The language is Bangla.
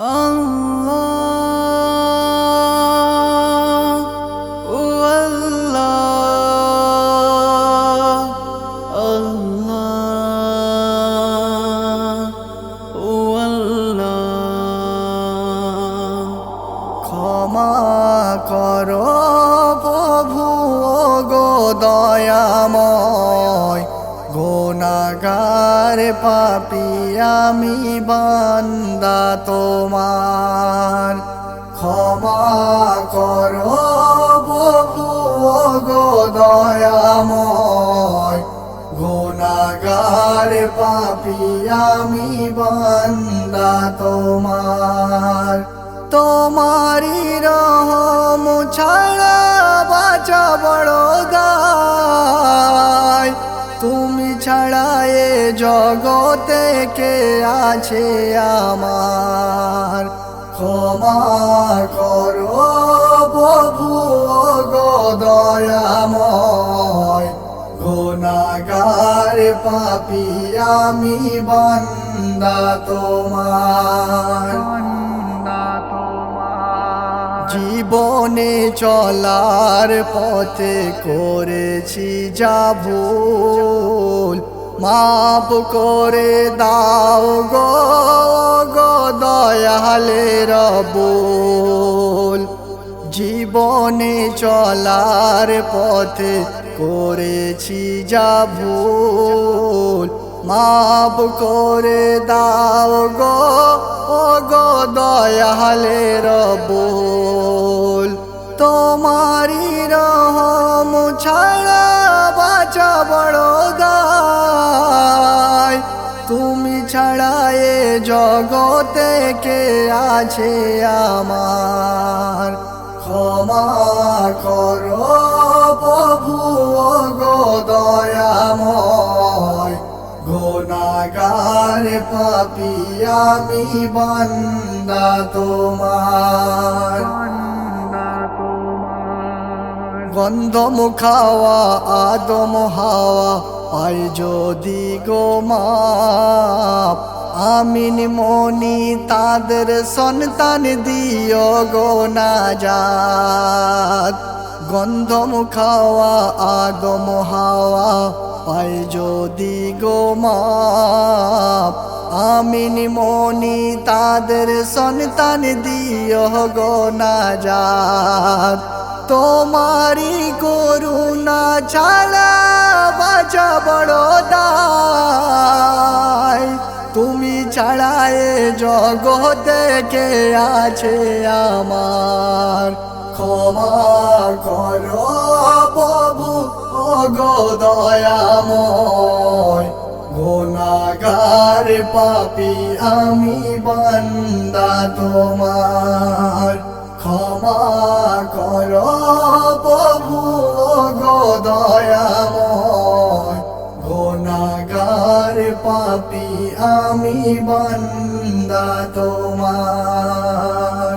ক্ষমা করো প্রভু গো দয়াময় গোনাগার পাপি আমি বান্দা তোমার। ক্ষমা করো প্রভু গো দয়াময়। গোনাগার পাপি আমি বান্দা তোমার। তোমারি রহম ছাড়া বাঁচা বড় দায় তুমি ছাড়া এ জগতে কে আছে আমার? ক্ষমা করো প্রভু গো দয়াময়। গুনাগার পাপি আমি বন্দা তোমার। জীবনে চলার পথে করেছি যা ভুল মাপ করে দাও গো গো দয়ালে রবুল। জীবনে চলার পথে করেছি যা ভুল মাপ করে দাও গো ও গো দয়ালে রবুল। ছাড়া বাঁচা বড় দায় তুমি ছাড়া এ জগতে কে আছে আমার? ক্ষমা করো প্রভু গো দয়াময়। গুনাগার পাপি আমি বান্দা তোমার। গন্ধ মুখাওয়া আদম হাওয়া পাই যদি গো মাপ, আমিন মনি তাদের সন্তান দিও গো না যাত গন্ধ মুখাওয়া আদম হাওয়া পাই যদি গো মাপ, আমিন মনি তাদের সন্তান দিও গো না যাত তোমারি করুণা ছাড়া বাঁচা বড় দায়। তুমি ছাড়া এ জগতে কে আছে আমার? ক্ষমা করো প্রভু গো দয়াময়। গুনাগার পাপি আমি বান্দা তোমার। ক্ষমা কর প্রভু গো দয়াময়। গুনাগার পাপি আমি বন্দা তোমার।